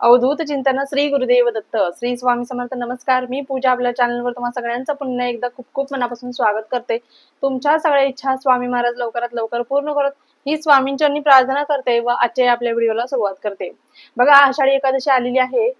अवधूत चिंतन श्री गुरुदेव दत्त श्री स्वामी समर्थ नमस्कार. मी पूजा आपल्या चॅनलवर तुम्हाला सगळ्यांचं पुन्हा एकदा खूप खूप मनापासून स्वागत करते. तुमच्या सगळ्या इच्छा स्वामी महाराज लवकरात लवकर पूर्ण करत ही स्वामींच्यांनी प्रार्थना करते व आजच्या आपल्या व्हिडिओला सुरुवात करते. बघा आषाढी एकादशी आलेली आहे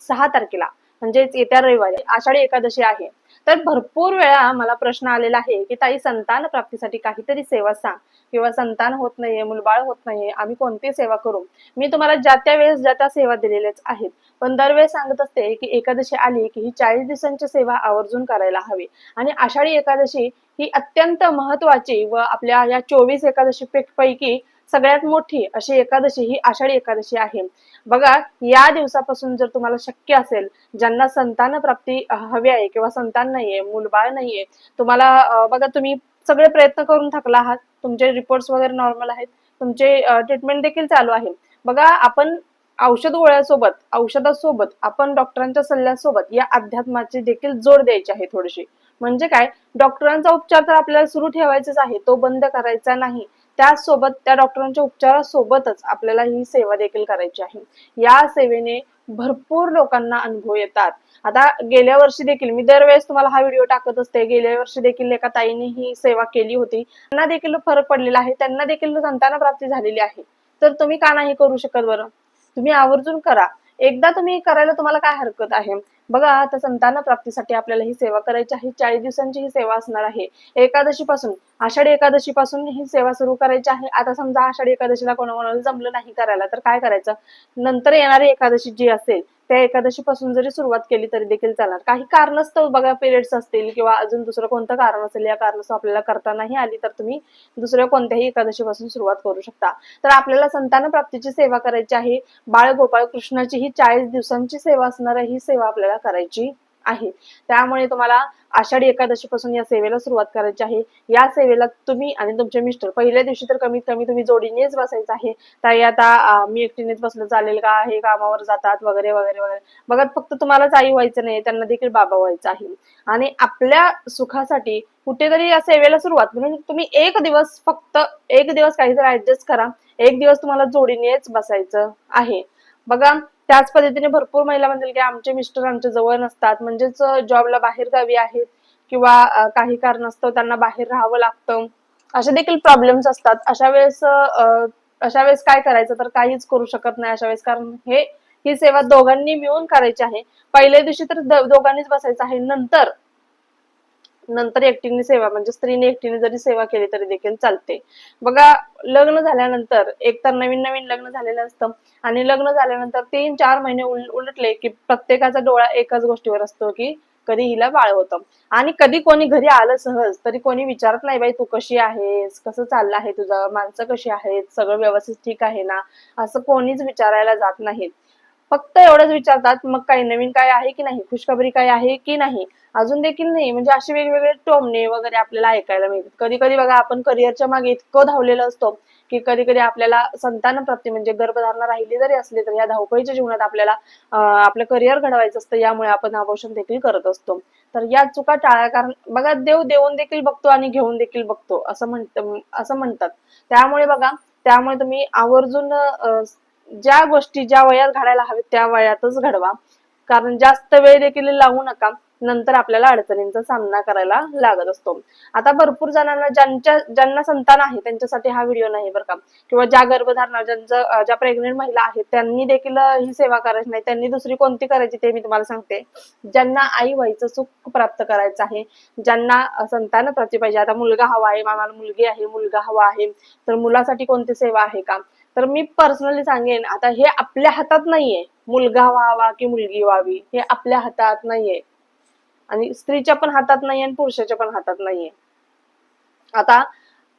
सहा तारखेला म्हणजेच येत्या रविवारी आषाढी एकादशी आहे. तर भरपूर वेळा मला प्रश्न आलेला आहे की ताई संतान प्राप्तीसाठी काहीतरी सेवा सांग किंवा संतान होत नाहीये मुलबाळ होत नाहीये आम्ही कोणती सेवा करू? मी तुम्हाला ज्या त्या वेळेस ज्या त्या सेवा दिलेल्याच आहेत. पण दरवेळेस सांगत असते की एकादशी आली की ही चाळीस दिवसांची सेवा आवर्जून करायला हवी. आणि आषाढी एकादशी ही अत्यंत महत्वाची व आपल्या या चोवीस एकादशी पैकी सगळ्यात मोठी अशी एकादशी ही आषाढी एकादशी आहे. बघा या दिवसापासून जर तुम्हाला शक्य असेल ज्यांना संतान प्राप्ती हवी आहे किंवा संतान नाहीये मूलबाळ नाहीये तुम्हाला बघा तुम्ही सगळे प्रयत्न करून थकला आहात तुमचे रिपोर्ट्स वगैरे नॉर्मल आहेत तुमचे ट्रीटमेंट देखील चालू आहे. बघा आपण औषध गोळ्यासोबत औषधासोबत आपण डॉक्टरांच्या सल्ल्यासोबत या अध्यात्माची देखील जोड द्यायची आहे थोडीशी. म्हणजे काय? डॉक्टरांचा उपचार तर आपल्याला सुरू ठेवायचाच आहे तो बंद करायचा नाही. त्यासोबत त्या डॉक्टरांच्या उपचारासोबतच आपल्याला ही सेवा देखील करायची आहे. या सेवेने भरपूर लोकांना अनुभव येतात. आता गेल्या वर्षी देखील मी दरवेळेस तुम्हाला हा व्हिडिओ टाकत असते. गेल्या वर्षी देखील एका ताईने ही सेवा केली होती. त्यांना देखील फरक पडलेला आहे. त्यांना देखील संतान प्राप्ती झालेली आहे. तर तुम्ही का नाही करू शकत बरं? तुम्ही आवर्जून करा. एकदा तुम्ही करायला तुम्हाला काय हरकत आहे? बघा आता संतान प्राप्तीसाठी आपल्याला ही सेवा करायची आहे. चाळीस दिवसांची ही सेवा असणार आहे. एकादशी पासून आषाढी एकादशी पासून ही सेवा सुरू करायची आहे. आता समजा आषाढी एकादशीला कोणाकोणाला जमलं नाही करायला तर काय करायचं? नंतर येणारी एकादशी जी असेल त्या एकादशी पासून जरी सुरुवात केली तरी देखील चालणार. काही कारणास्तव बघा पिरियड्स असतील किंवा अजून दुसरं कोणतं कारण असेल या कारणास्तव आपल्याला करता नाही आली तर तुम्ही दुसऱ्या कोणत्याही एकादशी पासून सुरुवात करू शकता. तर आपल्याला संतान प्राप्तीची सेवा करायची आहे. बाळ गोपाळ कृष्णाची ही चाळीस दिवसांची सेवा असणार ही सेवा आपल्याला करायची आहे. त्यामुळे तुम्हाला आषाढी एकादशी पासून या सेवेला सुरुवात करायची आहे. या सेवेला तुम्ही आणि तुमचे मिस्टर पहिल्या दिवशी तर कमीत कमी तुम्ही जोडीनेच बसायचं आहे. ताई आता मी एकटीनेच बसलं चालेल का? हे कामावर जातात वगैरे वगैरे वगैरे. बघा फक्त तुम्हालाच आई व्हायचं नाही त्यांना देखील बाबा व्हायचं आहे. आणि आपल्या सुखासाठी कुठेतरी या सेवेला सुरुवात. म्हणून तुम्ही एक दिवस फक्त एक दिवस काहीतरी ऍडजस्ट करा. एक दिवस तुम्हाला जोडीनेच बसायचं आहे. बघा त्याच पद्धतीने भरपूर महिला म्हणतील की आमचे मिस्टर आमच्या जवळ नसतात. म्हणजेच जॉबला बाहेर गावी आहेत किंवा काही कारणास्तव त्यांना बाहेर राहावं लागतं. असे देखील प्रॉब्लेम्स असतात. अशा वेळेस अशा वेळेस काय करायचं तर काहीच करू शकत नाही अशा वेळेस. कारण हे ही सेवा दोघांनी मिळून करायची आहे. पहिल्या दिवशी तर दोघांनीच बसायचं आहे. नंतर नंतर एकटीने सेवा म्हणजे स्त्रीने एकटीने जरी सेवा केली तरी देखील चालते. बघा लग्न झाल्यानंतर एक तर नवीन नवीन लग्न झालेलं असतं आणि लग्न झाल्यानंतर तीन चार महिने उलटले की प्रत्येकाचा डोळा एकाच गोष्टीवर असतो की कधी हिला बाळ होतं. आणि कधी कोणी घरी आलं सहज तरी कोणी विचारत नाही बाई तू कशी आहेस? कसं चाललं आहे तुझं? माणसं कशी आहेत? सगळं व्यवस्थित ठीक आहे ना? असं कोणीच विचारायला जात नाहीत. फक्त एवढंच विचारतात मग काही नवीन काय आहे की नाही? खुशखबरी काय आहे की नाही? अजून देखील नाही. म्हणजे असे वेगवेगळे टोमणे वगैरे आपल्याला ऐकायला मिळतात. कधी कधी बघा आपण करिअरच्या मागे इतकं धावलेलं असतो की कधी कधी आपल्याला संतान प्राप्ती म्हणजे गर्भधारणा राहिली जरी असली तरी या धावपळीच्या जीवनात आपल्याला आपलं करिअर घडवायचं असतं यामुळे आपण अबॉर्शन देखील करत असतो. तर या चुका टाळा कारण बघा देव देऊन देखील बघतो आणि घेऊन देखील बघतो असं म्हणत असं म्हणतात. त्यामुळे बघा त्यामुळे तुम्ही आवर्जून ज्या गोष्टी ज्या वयात घडायला हव्यात त्या वयातच घडवा. कारण जास्त वेळ देखील लावू नका नंतर आपल्याला अडचणींचा सामना करायला लागत असतो. आता भरपूर जणांना ज्यांच्या ज्यांना संतान आहे त्यांच्यासाठी हा व्हिडिओ नाही बरं का. किंवा ज्या गर्भधारणा ज्यांचं ज्या प्रेग्नेंट महिला आहेत त्यांनी देखील ही सेवा करायची नाही. त्यांनी दुसरी कोणती करायची ते मी तुम्हाला सांगते. ज्यांना आई व्हायचं सुख प्राप्त करायचं आहे ज्यांना संतान प्राप्ती पाहिजे. आता मुलगा हवा आहे मामाला मुलगी आहे मुलगा हवा आहे तर मुलासाठी कोणती सेवा आहे का? तर मी पर्सनली सांगेन आता हे आपल्या हातात नाहीये. मुलगा व्हावा की मुलगी व्हावी हे आपल्या हातात नाहीये. आणि स्त्रीच्या पण हातात नाहीये आणि पुरुषाच्या पण हातात नाहीये. आता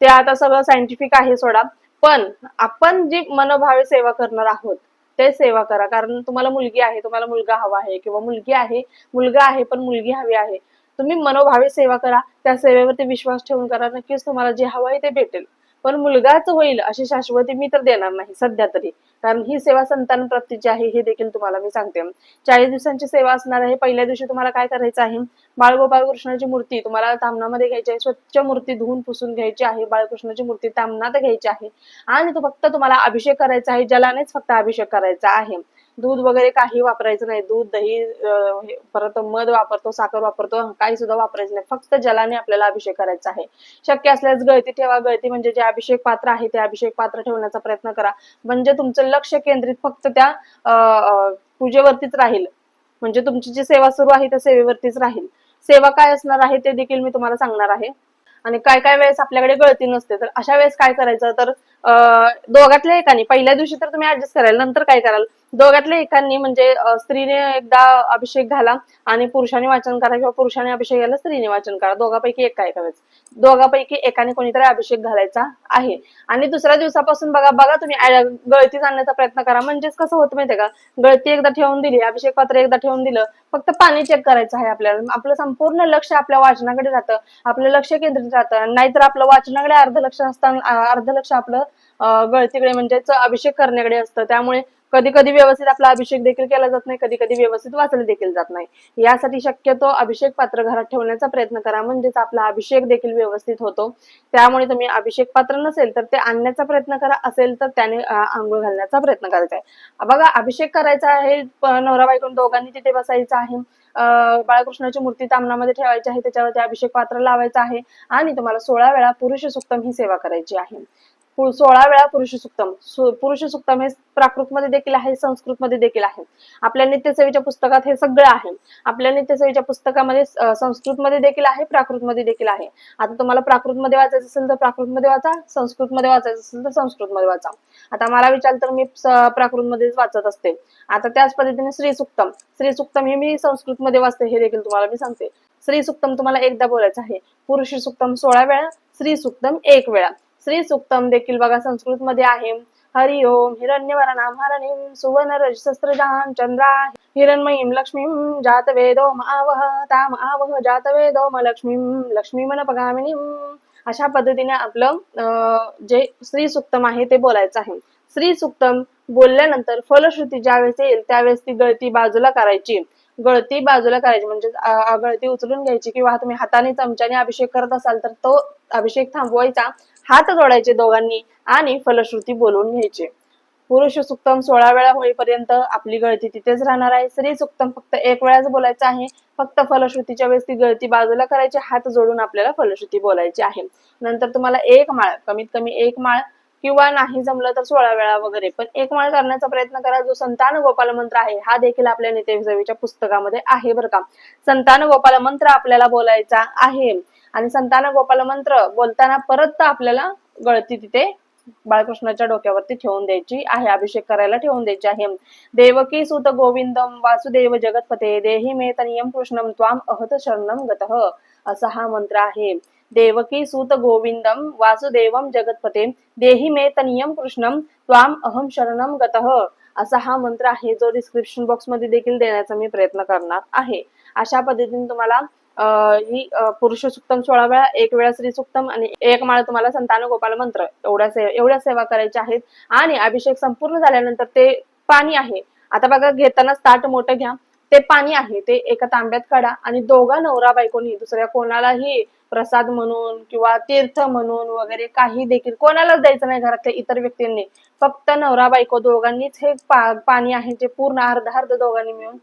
ते आता सगळं सायंटिफिक आहे सोडा पण आपण जी मनोभावे सेवा करणार आहोत ते सेवा करा. कारण तुम्हाला मुलगी आहे तुम्हाला मुलगा हवा आहे किंवा मुलगी आहे मुलगा आहे पण मुलगी हवी आहे. तुम्ही मनोभावे सेवा करा त्या सेवेवरती विश्वास ठेवून करा. नक्कीच तुम्हाला जे हवं आहे ते भेटेल. पण मुलगाच होईल अशी शाश्वती मी तर देणार नाही सध्या तरी. कारण ही सेवा संतान प्राप्तीची आहे हे देखील तुम्हाला मी सांगते. चाळीस दिवसांची सेवा असणार आहे पहिल्या दिवशी तुम्हाला काय करायचं आहे? बाळगोपाळ कृष्णाची मूर्ती तुम्हाला तामणामध्ये घ्यायची आहे स्वच्छ मूर्ती धुवून पुसून घ्यायची आहे बाळकृष्णाची मूर्ती तामणात घ्यायची आहे. आणि तो फक्त तुम्हाला अभिषेक करायचा आहे जलानेच फक्त अभिषेक करायचा आहे. दूध वगैरे काही वापरायचं नाही. दूध दही परत मध वापरतो साखर वापरतो काही सुद्धा वापरायचं नाही. फक्त जलाने आपल्याला अभिषेक करायचा आहे. शक्य असल्यास गळती ठेवा. गळती म्हणजे जे अभिषेक पात्र आहे ते अभिषेक पात्र ठेवण्याचा प्रयत्न करा. म्हणजे तुमचं लक्ष केंद्रित फक्त त्या अं, पूजेवरतीच राहील. म्हणजे तुमची जी सेवा सुरू आहे त्या सेवेवरतीच राहील. सेवा काय असणार आहे ते देखील मी तुम्हाला सांगणार आहे. आणि काय काय वेळेस आपल्याकडे गळती नसते तर अशा वेळेस काय करायचं? तर दोघातल्या एकाने. पहिल्या दिवशी तर तुम्ही ऍडजस्ट कराल नंतर काय कराल? दोघातल्या एकांनी म्हणजे स्त्रीने एकदा अभिषेक घाला आणि पुरुषाने वाचन करा किंवा पुरुषाने अभिषेक घ्यायला स्त्रीने वाचन करा. दोघापैकी एक काय करायचं? दोघापैकी एकाने कोणीतरी अभिषेक घालायचा आहे. आणि दुसऱ्या दिवसापासून बघा बघा तुम्ही गळती जाणण्याचा प्रयत्न करा. म्हणजेच कसं होतं माहितीये का? गळती एकदा ठेवून दिली अभिषेक पात्र एकदा ठेवून दिलं फक्त पाणी चेक करायचं आहे आपल्याला. आपलं संपूर्ण लक्ष आपल्या वाचनाकडे राहतं आपलं लक्ष केंद्रित राहतं. नाहीतर आपलं वाचनाकडे अर्ध लक्ष असताना अर्ध लक्ष आपलं गळतीकडे म्हणजेच अभिषेक करण्याकडे असतं. त्यामुळे कधी कधी व्यवस्थित आपला अभिषेक देखील केला जात नाही कधी कधी व्यवस्थित वाचले देखील जात नाही. यासाठी शक्यतो अभिषेक पात्र घरात ठेवण्याचा प्रयत्न करा. म्हणजेच आपला अभिषेक देखील व्यवस्थित होतो. त्यामुळे तुम्ही अभिषेक पात्र नसेल तर ते आणण्याचा प्रयत्न करा. असेल तर त्याने आंघोळ घालण्याचा प्रयत्न करायचा आहे बघा अभिषेक करायचा आहे नवरा बायकोन दोघांनी तिथे बसायचं आहे. बाळकृष्णाची मूर्ती तामनामध्ये ठेवायची आहे. त्याच्यावरती अभिषेक पात्र लावायचं आहे. आणि तुम्हाला सोळा वेळा पुरुष सुक्तम ही सेवा करायची आहे. सोळा वेळा पुरुष सुक्तम सु- पुरुष सुक्तम हे प्राकृत मध्ये देखील आहे संस्कृत मध्ये देखील आहे. आपल्या नित्यसेवेच्या पुस्तकात हे सगळं आहे. आपल्या नित्यसेवेच्या पुस्तकामध्ये संस्कृतमध्ये संस्कृत मध्ये देखील आहे प्राकृत मध्ये देखील आहे. आता तुम्हाला प्राकृत मध्ये वाचायचं असेल तर प्राकृत मध्ये वाचा संस्कृत मध्ये वाचायचं असेल तर संस्कृत मध्ये वाचा. आता मला विचार तर मी प्राकृतमध्येच प्राकृत मध्येच वाचत असते. आता त्याच पद्धतीने श्री सुक्तम श्री सुक्तम हे मी संस्कृत मध्ये वाचते हे देखील तुम्हाला मी सांगते. श्री सुक्तम तुम्हाला एकदा बोलायचं आहे. पुरुष सुक्तम सोळा वेळा श्री सुक्तम एक वेळा. श्री सुक्तम देखील बघा संस्कृत मध्ये आहे. हरि ओम हिरण्यवरणाम हरणीम सुवर्ण रजसस्त्रजां चंद्रा लक्ष्मीम जात वेदो आवह ताम आवह जात वेदो लक्ष्मीम लक्ष्मी मन पगामिनीं अशा पद्धतीने आपलं अं, जे श्री सुक्तम आहे ते बोलायचं आहे. श्री सुक्तम बोलल्यानंतर फलश्रुती ज्यावेळेस येईल त्यावेळेस ती गळती बाजूला करायची. गळती बाजूला करायची म्हणजे गळती उचलून घ्यायची किंवा तुम्ही हाताने चमच्याने अभिषेक करत असाल तर तो अभिषेक थांबवायचा. हात जोडायचे दोघांनी आणि फलश्रुती बोलून घ्यायचे. पुरुष सुक्तम सोळा वेळा होईपर्यंत आपली गळती तिथेच राहणार आहे. स्त्री सुक्तम फक्त एक वेळाच बोलायचं आहे. फक्त फलश्रुतीच्या वेळेस ती गळती बाजूला करायची हात जोडून आपल्याला फलश्रुती बोलायची आहे. नंतर तुम्हाला एक माळ कमीत कमी एक माळ किंवा नाही जमलं तर सोळा वेळा वगैरे. पण एक माळ करण्याचा प्रयत्न करा. जो संतान गोपाल मंत्र आहे हा देखील आपल्या नित्यसेवेच्या पुस्तकामध्ये आहे बरं का. संतान गोपाल मंत्र आपल्याला बोलायचा आहे. आणि संतान गोपाल मंत्र बोलताना परत आपल्याला गळती तिथे बाळकृष्णाच्या डोक्यावरती ठेवून द्यायची आहे अभिषेक करायला ठेवून द्यायची आहे. देवकी सुत गोविंदम वासुदेव जगतपते देही मे तनियम कृष्णम त्वाम अहत शरणम गतः. असा हा मंत्र आहे. देवकी सुत गोविंदम वासुदेवम जगतपते देही मे तनियम कृष्णम त्वाम अहम शरणम गतः. असा हा मंत्र आहे जो डिस्क्रिप्शन बॉक्समध्ये देखील देण्याचा मी प्रयत्न करणार आहे. अशा पद्धतीने तुम्हाला ही अं, पुरुष सुक्तम सोळा वेळा एक वेळा स्त्री सुक्तम आणि एक माळ तुम्हाला संतान गोपाल मंत्र एवढ्या एवढ्या सेवा करायच्या आहेत. आणि अभिषेक संपूर्ण झाल्यानंतर ते पाणी आहे. आता बघा घेताना ताट मोठं घ्या. ते पाणी आहे. ते एका तांब्यात काढा आणि दोघा नवरा बायकोनी दुसऱ्या कोणालाही प्रसाद म्हणून किंवा तीर्थ म्हणून वगैरे काही देखील कोणालाच द्यायचं नाही घरातल्या इतर व्यक्तींनी. फक्त नवरा बायको दोघांनीच हे पा- पाणी आहे जे पूर्ण अर्ध अर्ध दोघांनी मिळून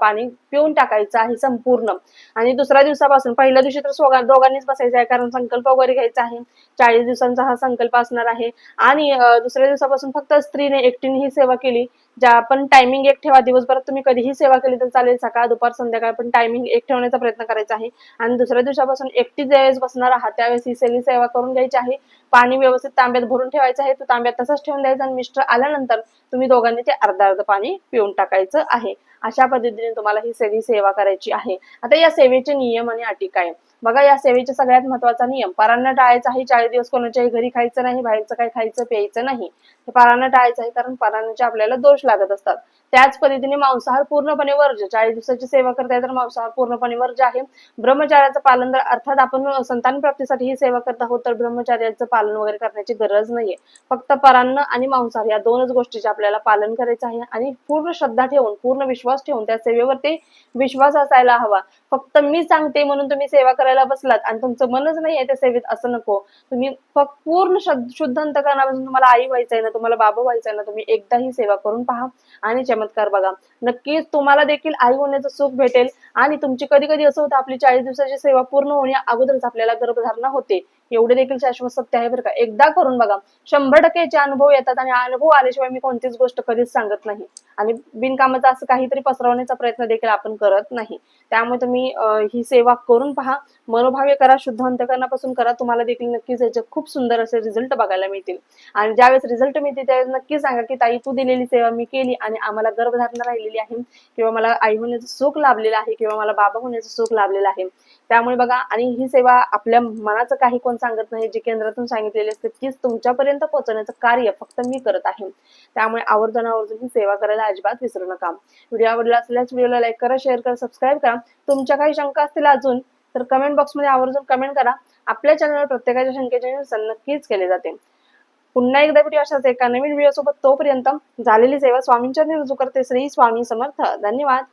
पाणी पिऊन टाकायचं आहे संपूर्ण. आणि दुसऱ्या दिवसापासून पहिल्या दिवशी तर दोघांनीच बसायचं आहे कारण संकल्प वगैरे घ्यायचा आहे. चाळीस दिवसांचा हा संकल्प असणार आहे. आणि दुसऱ्या दिवसापासून फक्त स्त्रीने एकटीने ही सेवा केली ज्या पण टायमिंग एक ठेवा दिवसभरात तुम्ही कधीही सेवा केली तर चालेल सकाळ दुपार संध्याकाळ पण टायमिंग एक ठेवण्याचा प्रयत्न करायचा आहे. आणि दुसऱ्या दिवसापासून एकटी ज्यावेळेस बसणार आहात त्यावेळेस ही सेवी सेवा करून घ्यायची आहे. पाणी व्यवस्थित तांब्यात भरून ठेवायचं आहे तो तांब्यात तसंच ठेवून द्यायचा आणि मिश्र आल्यानंतर तुम्ही दोघांनी ते अर्धा अर्ध पाणी पिऊन टाकायचं आहे. अशा पद्धतीने तुम्हाला ही सेवी सेवा करायची आहे. आता या सेवेचे नियम आणि अटी काय? बघा या सेवेचा सगळ्यात महत्त्वाचा नियम पारांना टाळायचा आहे चाळीस दिवस कोणाच्याही घरी खायचं नाही बाहेरचं काही खायचं प्यायचं नाही. हे पारांना टाळायचं आहे कारण पारांनाचे आपल्याला दोष लागत असतात. त्याच पद्धतीने मांसाहार पूर्णपणे वर्ज चाळीस दिवसाची सेवा करताय तर मांसाहार पूर्णपणे वर्ज आहे. ब्रह्मचार्याचं पालन तर अर्थात आपण संतान प्राप्तीसाठी ही सेवा करत आहोत तर ब्रह्मचार्याचं पालन वगैरे करण्याची गरज नाहीये. फक्त परान्न आणि मांसाहार या दोनच गोष्टीचे आपल्याला पालन करायचं आहे आणि पूर्ण श्रद्धा ठेवून पूर्ण विश्वास ठेवून त्या सेवेवरती विश्वास असायला हवा. फक्त मी सांगते म्हणून तुम्ही सेवा करायला करायला बसलात आणि तुमचं मनच नाही आहे त्या सेवेत असं नको. तुम्ही फक्त पूर्ण शुद्ध अंतकरणापासून तुम्हाला आई व्हायचंय ना तुम्हाला बाबा व्हायचंय ना तुम्ही एकदा ही सेवा करून पहा आणि चमत्कार बघा. नक्कीच तुम्हाला देखील आई होण्याचं सुख भेटेल आणि तुमची कधी कधी असं होतं आपली चाळीस दिवसाची सेवा पूर्ण होण्या अगोदरच आपल्याला गर्भधारणा होते. एवढे देखील शाश्वत सत्य आहे बरं का. एकदा करून बघा. शंभर टक्के अनुभव येतात आणि अनुभव आल्याशिवाय मी कोणतीच गोष्ट कधीच सांगत नाही. आणि बिनकामाचं असं काहीतरी पसरवण्याचा प्रयत्न देखील आपण करत नाही. त्यामुळे तुम्ही ही सेवा करून पहा. मनोभावे करा शुद्ध अंतकरणापासून करा. तुम्हाला देखील नक्कीच याचे खूप सुंदर असे रिझल्ट बघायला मिळतील. आणि ज्यावेळेस रिझल्ट मिळते त्यावेळेस नक्की सांगा की ताई तू दिलेली सेवा मी केली आणि आम्हाला गर्भधारणा राहिलेली आहे. किंवा मला आई होण्याचं सुख लाभलेलं आहे. किंवा मला बाबा होण्याचं सुख लाभलेलं आहे. त्यामुळे बघा आणि ही सेवा आपल्या मनाचं काही कोण सांगत नाही. जी केंद्रातून सांगितलेली असते तीच तुमच्यापर्यंत पोहोचवण्याचं कार्य फक्त मी करत आहे. त्यामुळे आवर्जून आवर्जून ही सेवा करायला अजिबात विसरू नका. व्हिडिओ आवडला असल्यास व्हिडिओला लाईक करा शेअर करा सबस्क्राईब करा. तुमच्या काही शंका असतील अजून तर कमेंट बॉक्समध्ये आवर्जून कमेंट करा. आपल्या चॅनलवर प्रत्येकाच्या शंकेचे निरसन नक्कीच केले जाते. पुन्हा एकदा भेटू अशाच एका नवीन व्हिडिओ सोबत. तोपर्यंत झालेली सेवा स्वामींच्या रुजू करते. श्री स्वामी समर्थ. धन्यवाद.